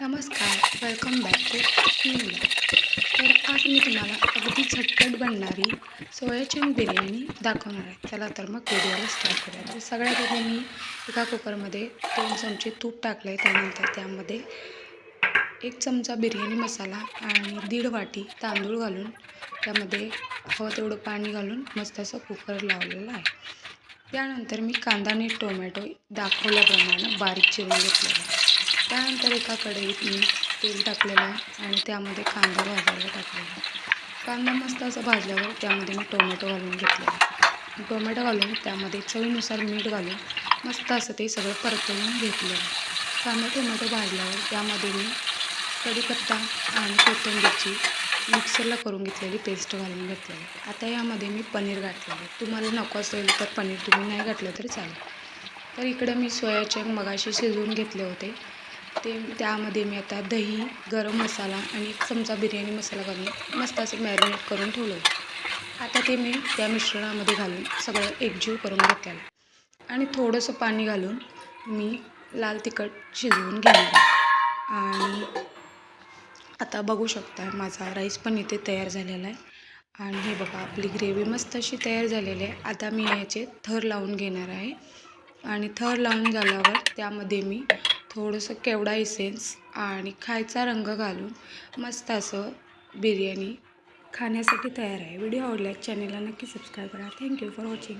नमस्कार welcome back to India तर आज मी तुम्हाला अगदी झटपट बनणारी सोयाचीन बिर्याणी दाखवणार आहे. चला तर मग व्हिडिओला स्टार्ट करूया. तर सगळ्यात आधी मी एका कुकरमध्ये दोन चमचे तूप टाकलं आहे त्यानंतर त्यामध्ये एक चमचा बिर्याणी मसाला आणि दीड वाटी तांदूळ घालून त्यामध्ये हवं तेवढं पाणी घालून मस्त असं कुकर लावलेलं आहे. त्यानंतर मी कांदा आणि टोमॅटो दाखवल्याप्रमाणे बारीक चिरून घेतलेला आहे. त्यानंतर एका कढईत मी तेल टाकलेलं आहे आणि त्यामध्ये कांदा भाजायला टाकलेला आहे. कांदा मस्त असं भाजल्यावर त्यामध्ये मी टोमॅटो घालून घेतलेला आहे. टोमॅटो घालून त्यामध्ये चवीनुसार मीठ घालून मस्त असं ते सगळं परतवून घेतलं आहे. कांदा टोमॅटो भाजल्यावर त्यामध्ये मी कढीपत्ता आणि कोथिंबीरची मिक्सरला करून घेतलेली पेस्ट घालून घेतलेली आता यामध्ये मी पनीर घातलेलं तुम्हाला नको असेल तर पनीर तुम्ही नाही घातलं तरी चालेल. तर इकडे मी सोयाचे मगाशी शिजवून घेतले होते. ते त्यामध्ये मी आता दही गरम मसाला आणि एक चमचा बिर्याणी मसाला घालून मस्त असं मॅरिनेट करून ठेवलं आता ते मी त्या मिश्रणामध्ये घालून सगळं एकजीव करून घेतलेलं आणि थोडंसं पाणी घालून मी लाल तिखट शिजवून घेणार आणि आता बघू शकता माझा राईस पण इथे तयार झालेला आहे. आणि हे बघा आपली ग्रेव्ही मस्त अशी तयार झालेली आहे. आता मी याचे थर लावून घेणार आहे. आणि थर लावून झाल्यावर त्यामध्ये मी थोडंसं केवडा इसेन्स आणि खायचा रंग घालून मस्त असं बिर्याणी खाण्यासाठी तयार आहे. व्हिडिओ आवडला चॅनलला नक्की सबस्क्राईब करा. Thank you for watching